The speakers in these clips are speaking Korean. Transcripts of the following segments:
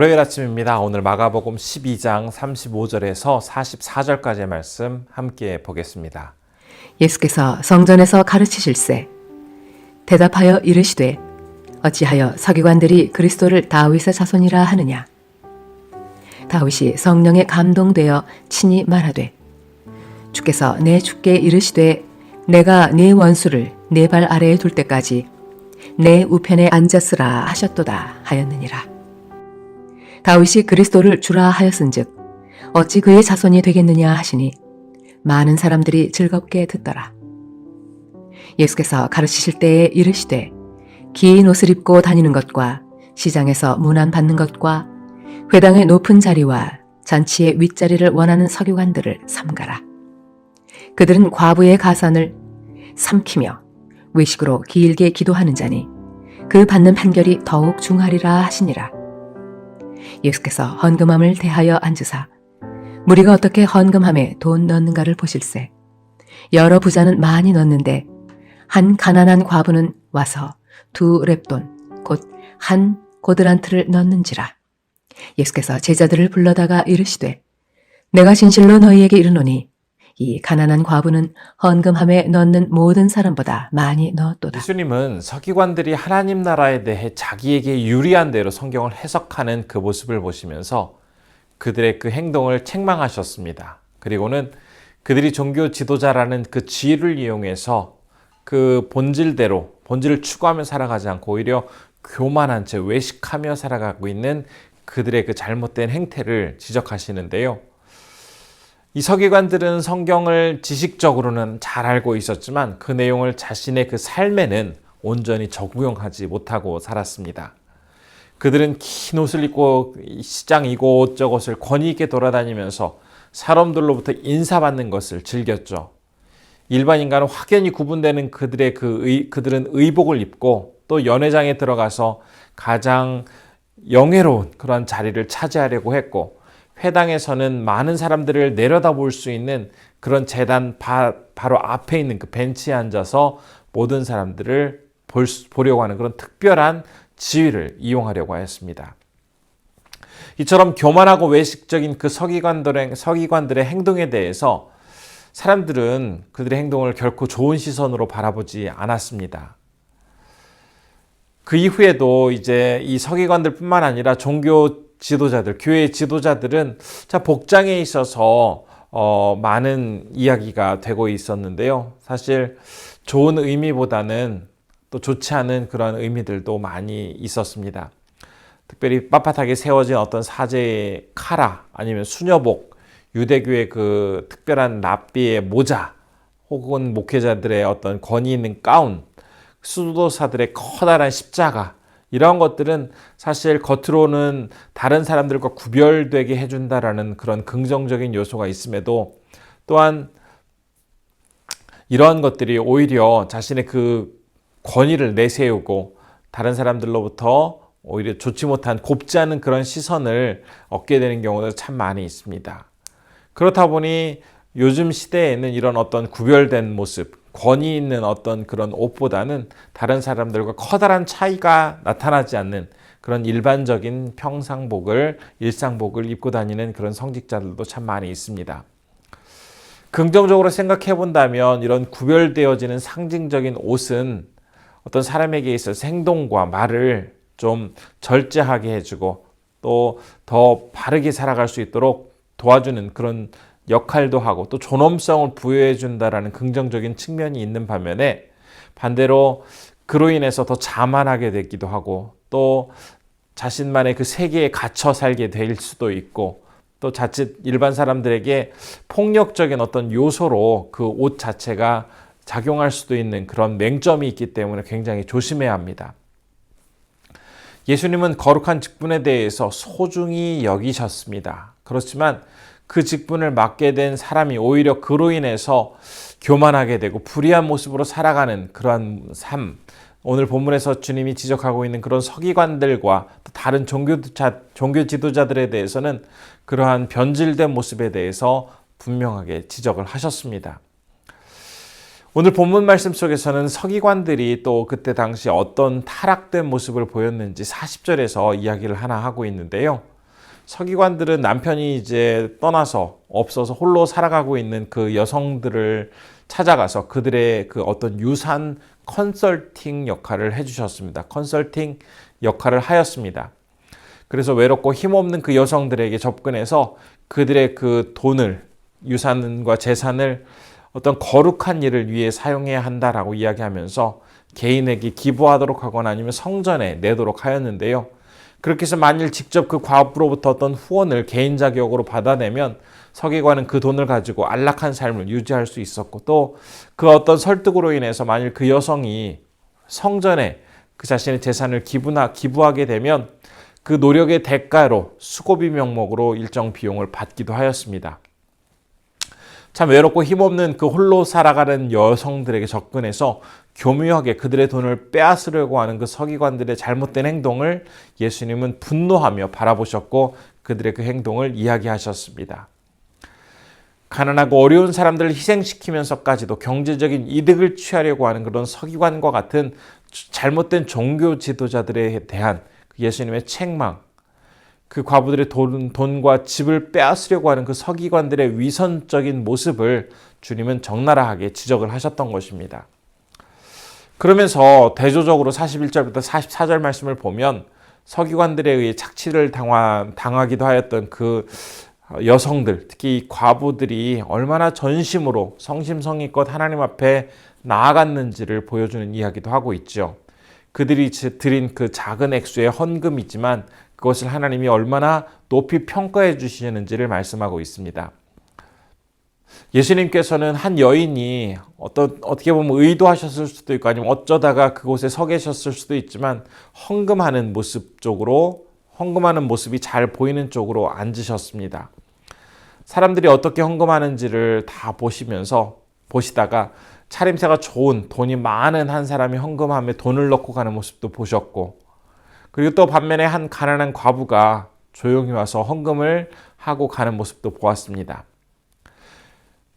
월요일 아침입니다. 오늘 마가복음 12장 35절에서 44절까지의 말씀 함께 보겠습니다. 예수께서 성전에서 가르치실세 대답하여 이르시되 어찌하여 서기관들이 그리스도를 다윗의 자손이라 하느냐 다윗이 성령에 감동되어 친히 말하되 주께서 내 주께 이르시되 내가 네 원수를 네 발 아래에 둘 때까지 내 우편에 앉았으라 하셨도다 하였느니라 다윗이 그리스도를 주라 하였은즉 어찌 그의 자손이 되겠느냐 하시니 많은 사람들이 즐겁게 듣더라. 예수께서 가르치실 때에 이르시되 긴 옷을 입고 다니는 것과 시장에서 문안 받는 것과 회당의 높은 자리와 잔치의 윗자리를 원하는 서기관들을 삼가라. 그들은 과부의 가산을 삼키며 외식으로 길게 기도하는 자니 그 받는 판결이 더욱 중하리라 하시니라. 예수께서 헌금함을 대하여 앉으사 무리가 어떻게 헌금함에 돈 넣는가를 보실세. 여러 부자는 많이 넣는데 한 가난한 과부는 와서 두 랩돈 곧 한 고드란트를 넣는지라. 예수께서 제자들을 불러다가 이르시되 내가 진실로 너희에게 이르노니 이 가난한 과부는 헌금함에 넣는 모든 사람보다 많이 넣었도다. 예수님은 서기관들이 하나님 나라에 대해 자기에게 유리한 대로 성경을 해석하는 그 모습을 보시면서 그들의 그 행동을 책망하셨습니다. 그리고는 그들이 종교 지도자라는 그 지위를 이용해서 그 본질대로 본질을 추구하며 살아가지 않고 오히려 교만한 채 외식하며 살아가고 있는 그들의 그 잘못된 행태를 지적하시는데요. 이 서기관들은 성경을 지식적으로는 잘 알고 있었지만 그 내용을 자신의 그 삶에는 온전히 적용하지 못하고 살았습니다. 그들은 긴 옷을 입고 시장 이곳저곳을 권위 있게 돌아다니면서 사람들로부터 인사받는 것을 즐겼죠. 일반인과는 확연히 구분되는 그들의 그 의, 그들은 의복을 입고 또 연회장에 들어가서 가장 영예로운 그런 자리를 차지하려고 했고 회당에서는 많은 사람들을 내려다볼 수 있는 그런 재단 바, 바로 앞에 있는 그 벤치에 앉아서 모든 사람들을 볼, 보려고 하는 그런 특별한 지위를 이용하려고 하였습니다. 이처럼 교만하고 외식적인 그 서기관들의, 서기관들의 행동에 대해서 사람들은 그들의 행동을 결코 좋은 시선으로 바라보지 않았습니다. 그 이후에도 이제 이 서기관들 뿐만 아니라 종교 지도자들, 교회 지도자들은 자, 복장에 있어서 어, 많은 이야기가 되고 있었는데요. 사실 좋은 의미보다는 또 좋지 않은 그런 의미들도 많이 있었습니다. 특별히 빳빳하게 세워진 어떤 사제의 카라 아니면 수녀복, 유대교의 그 특별한 랍비의 모자, 혹은 목회자들의 어떤 권위 있는 가운, 수도사들의 커다란 십자가, 이런 것들은 사실 겉으로는 다른 사람들과 구별되게 해준다라는 그런 긍정적인 요소가 있음에도 또한 이러한 것들이 오히려 자신의 그 권위를 내세우고 다른 사람들로부터 오히려 좋지 못한 곱지 않은 그런 시선을 얻게 되는 경우도 참 많이 있습니다. 그렇다 보니 요즘 시대에는 이런 어떤 구별된 모습, 권위 있는 어떤 그런 옷보다는 다른 사람들과 커다란 차이가 나타나지 않는 그런 일반적인 평상복을, 일상복을 입고 다니는 그런 성직자들도 참 많이 있습니다. 긍정적으로 생각해 본다면 이런 구별되어지는 상징적인 옷은 어떤 사람에게 있어서 행동과 말을 좀 절제하게 해주고 또 더 바르게 살아갈 수 있도록 도와주는 그런 역할도 하고 또 존엄성을 부여해 준다라는 긍정적인 측면이 있는 반면에 반대로 그로 인해서 더 자만하게 되기도 하고 또 자신만의 그 세계에 갇혀 살게 될 수도 있고 또 자칫 일반 사람들에게 폭력적인 어떤 요소로 그 옷 자체가 작용할 수도 있는 그런 맹점이 있기 때문에 굉장히 조심해야 합니다. 예수님은 거룩한 직분에 대해서 소중히 여기셨습니다. 그렇지만 그 직분을 맡게 된 사람이 오히려 그로 인해서 교만하게 되고 불의한 모습으로 살아가는 그러한 삶. 오늘 본문에서 주님이 지적하고 있는 그런 서기관들과 또 다른 종교, 종교 지도자들에 대해서는 그러한 변질된 모습에 대해서 분명하게 지적을 하셨습니다. 오늘 본문 말씀 속에서는 서기관들이 또 그때 당시 어떤 타락된 모습을 보였는지 40절에서 이야기를 하나 하고 있는데요. 서기관들은 남편이 이제 떠나서 없어서 홀로 살아가고 있는 그 여성들을 찾아가서 그들의 그 어떤 유산 컨설팅 역할을 해주셨습니다. 컨설팅 역할을 하였습니다. 그래서 외롭고 힘없는 그 여성들에게 접근해서 그들의 그 돈을 유산과 재산을 어떤 거룩한 일을 위해 사용해야 한다라고 이야기하면서 개인에게 기부하도록 하거나 아니면 성전에 내도록 하였는데요. 그렇게 해서 만일 직접 그 과부로부터 어떤 후원을 개인 자격으로 받아내면 서기관은 그 돈을 가지고 안락한 삶을 유지할 수 있었고 또 그 어떤 설득으로 인해서 만일 그 여성이 성전에 그 자신의 재산을 기부나 기부하게 되면 그 노력의 대가로 수고비 명목으로 일정 비용을 받기도 하였습니다. 참 외롭고 힘없는 그 홀로 살아가는 여성들에게 접근해서 교묘하게 그들의 돈을 빼앗으려고 하는 그 서기관들의 잘못된 행동을 예수님은 분노하며 바라보셨고 그들의 그 행동을 이야기하셨습니다. 가난하고 어려운 사람들을 희생시키면서까지도 경제적인 이득을 취하려고 하는 그런 서기관과 같은 잘못된 종교 지도자들에 대한 예수님의 책망, 그 과부들의 돈, 돈과 집을 빼앗으려고 하는 그 서기관들의 위선적인 모습을 주님은 적나라하게 지적을 하셨던 것입니다. 그러면서 대조적으로 41절부터 44절 말씀을 보면 서기관들에 의해 착취를 당하, 당하기도 하였던 그 여성들, 특히 과부들이 얼마나 전심으로 성심성의껏 하나님 앞에 나아갔는지를 보여주는 이야기도 하고 있죠. 그들이 드린 그 작은 액수의 헌금이지만 그것을 하나님이 얼마나 높이 평가해 주시는지를 말씀하고 있습니다. 예수님께서는 한 여인이 어떤 어떻게 보면 의도하셨을 수도 있고 아니면 어쩌다가 그곳에 서 계셨을 수도 있지만 헌금하는 모습 쪽으로 헌금하는 모습이 잘 보이는 쪽으로 앉으셨습니다. 사람들이 어떻게 헌금하는지를 다 보시면서 보시다가 차림새가 좋은 돈이 많은 한 사람이 헌금함에 돈을 넣고 가는 모습도 보셨고 그리고 또 반면에 한 가난한 과부가 조용히 와서 헌금을 하고 가는 모습도 보았습니다.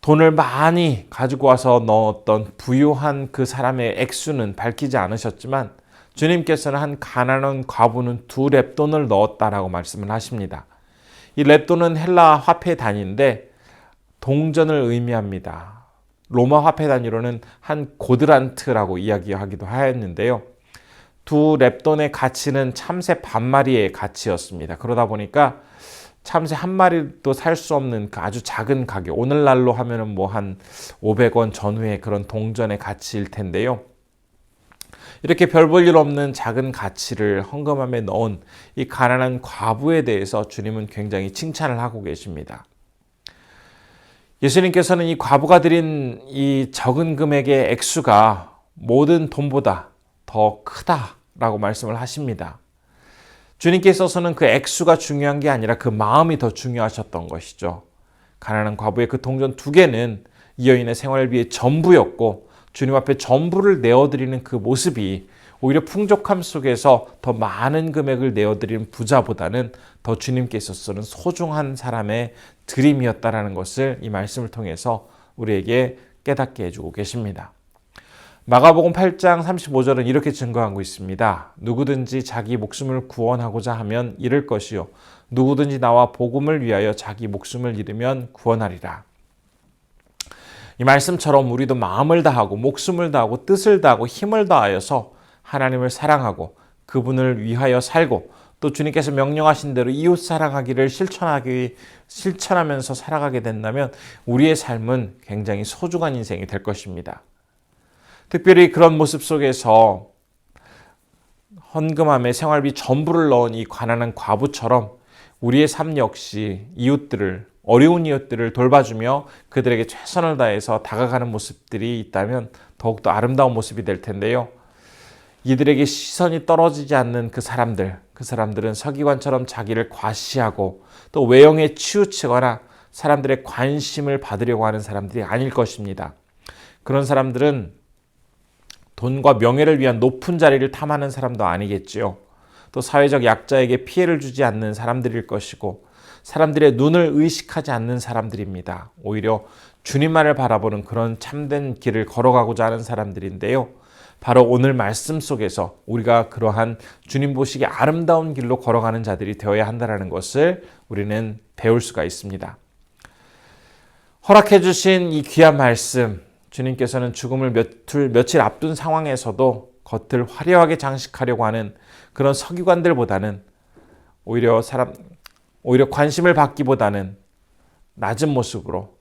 돈을 많이 가지고 와서 넣었던 부유한 그 사람의 액수는 밝히지 않으셨지만 주님께서는 한 가난한 과부는 두 랩돈을 넣었다라고 말씀을 하십니다. 이 랩돈은 헬라 화폐 단위인데 동전을 의미합니다. 로마 화폐 단위로는 한 고드란트라고 이야기하기도 하였는데요. 두 랩돈의 가치는 참새 반 마리의 가치였습니다. 그러다 보니까 참새 한 마리도 살 수 없는 그 아주 작은 가격, 오늘날로 하면은 뭐 한 500원 전후의 그런 동전의 가치일 텐데요. 이렇게 별 볼 일 없는 작은 가치를 헌금함에 넣은 이 가난한 과부에 대해서 주님은 굉장히 칭찬을 하고 계십니다. 예수님께서는 이 과부가 드린 이 적은 금액의 액수가 모든 돈보다 더 크다라고 말씀을 하십니다. 주님께 있어서는 그 액수가 중요한 게 아니라 그 마음이 더 중요하셨던 것이죠. 가난한 과부의 그 동전 두 개는 이 여인의 생활비의 전부였고 주님 앞에 전부를 내어드리는 그 모습이 오히려 풍족함 속에서 더 많은 금액을 내어드리는 부자보다는 더 주님께 있어서는 소중한 사람의 드림이었다라는 것을 이 말씀을 통해서 우리에게 깨닫게 해주고 계십니다. 마가복음 8장 35절은 이렇게 증거하고 있습니다. 누구든지 자기 목숨을 구원하고자 하면 잃을 것이요 누구든지 나와 복음을 위하여 자기 목숨을 잃으면 구원하리라. 이 말씀처럼 우리도 마음을 다하고 목숨을 다하고 뜻을 다하고 힘을 다하여서 하나님을 사랑하고 그분을 위하여 살고 또 주님께서 명령하신 대로 이웃 사랑하기를 실천하기 실천하면서 살아가게 된다면 우리의 삶은 굉장히 소중한 인생이 될 것입니다. 특별히 그런 모습 속에서 헌금함에 생활비 전부를 넣은 이 가난한 과부처럼 우리의 삶 역시 이웃들을 어려운 이웃들을 돌봐주며 그들에게 최선을 다해서 다가가는 모습들이 있다면 더욱더 아름다운 모습이 될 텐데요. 이들에게 시선이 떨어지지 않는 그 사람들, 그 사람들은 서기관처럼 자기를 과시하고 또 외형에 치우치거나 사람들의 관심을 받으려고 하는 사람들이 아닐 것입니다. 그런 사람들은 돈과 명예를 위한 높은 자리를 탐하는 사람도 아니겠지요. 또 사회적 약자에게 피해를 주지 않는 사람들일 것이고 사람들의 눈을 의식하지 않는 사람들입니다. 오히려 주님만을 바라보는 그런 참된 길을 걸어가고자 하는 사람들인데요. 바로 오늘 말씀 속에서 우리가 그러한 주님 보시기에 아름다운 길로 걸어가는 자들이 되어야 한다는 것을 우리는 배울 수가 있습니다. 허락해 주신 이 귀한 말씀, 주님께서는 죽음을 며칠, 며칠 앞둔 상황에서도 겉을 화려하게 장식하려고 하는 그런 서기관들보다는 오히려 사람, 오히려 관심을 받기보다는 낮은 모습으로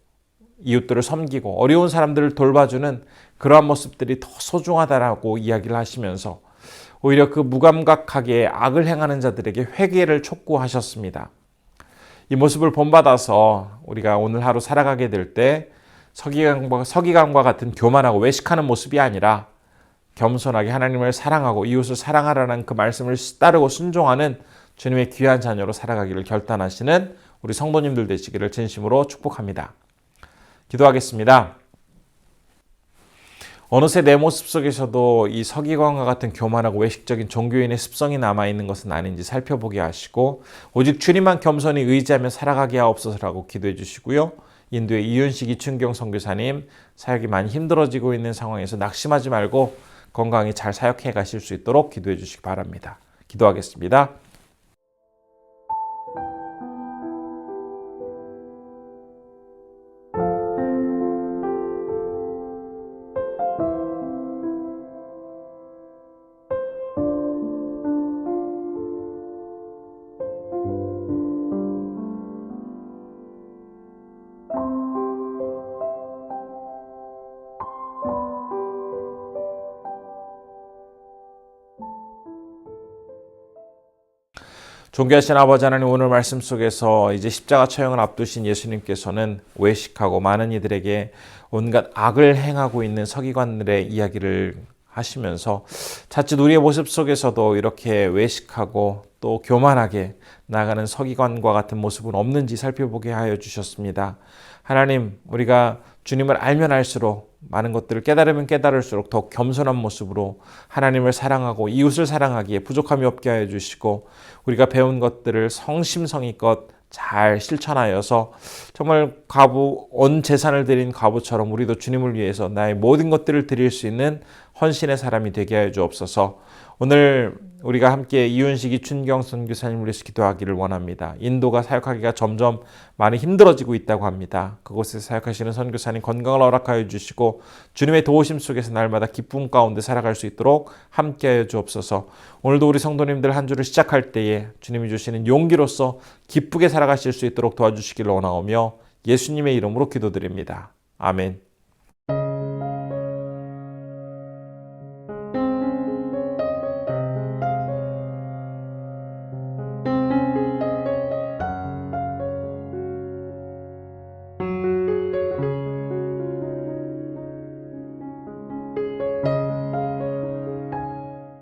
이웃들을 섬기고 어려운 사람들을 돌봐주는 그러한 모습들이 더 소중하다라고 이야기를 하시면서 오히려 그 무감각하게 악을 행하는 자들에게 회개를 촉구하셨습니다. 이 모습을 본받아서 우리가 오늘 하루 살아가게 될 때 서기관과, 서기관과 같은 교만하고 외식하는 모습이 아니라 겸손하게 하나님을 사랑하고 이웃을 사랑하라는 그 말씀을 따르고 순종하는 주님의 귀한 자녀로 살아가기를 결단하시는 우리 성도님들 되시기를 진심으로 축복합니다. 기도하겠습니다. 어느새 내 모습 속에서도 이 서기관과 같은 교만하고 외식적인 종교인의 습성이 남아있는 것은 아닌지 살펴보게 하시고 오직 주님만 겸손히 의지하며 살아가게 하옵소서라고 기도해 주시고요. 인도의 이윤식 이춘경 선교사님 사역이 많이 힘들어지고 있는 상황에서 낙심하지 말고 건강히 잘 사역해 가실 수 있도록 기도해 주시기 바랍니다. 기도하겠습니다. 존귀하신 아버지 하나님 오늘 말씀 속에서 이제 십자가 처형을 앞두신 예수님께서는 외식하고 많은 이들에게 온갖 악을 행하고 있는 서기관들의 이야기를 하시면서 자칫 우리의 모습 속에서도 이렇게 외식하고 또 교만하게 나가는 서기관과 같은 모습은 없는지 살펴보게 하여 주셨습니다. 하나님, 우리가 주님을 알면 알수록 많은 것들을 깨달으면 깨달을수록 더 겸손한 모습으로 하나님을 사랑하고 이웃을 사랑하기에 부족함이 없게 하여 주시고 우리가 배운 것들을 성심성의껏 잘 실천하여서 정말 과부 온 재산을 드린 과부처럼 우리도 주님을 위해서 나의 모든 것들을 드릴 수 있는 헌신의 사람이 되게 하여 주옵소서. 오늘 우리가 함께 이윤식이 춘경 선교사님을 위해서 기도하기를 원합니다. 인도가 사역하기가 점점 많이 힘들어지고 있다고 합니다. 그곳에서 사역하시는 선교사님 건강을 허락하여 주시고 주님의 도우심 속에서 날마다 기쁨 가운데 살아갈 수 있도록 함께하여 주옵소서. 오늘도 우리 성도님들 한 주를 시작할 때에 주님이 주시는 용기로서 기쁘게 살아가실 수 있도록 도와주시기를 원하오며 예수님의 이름으로 기도드립니다. 아멘.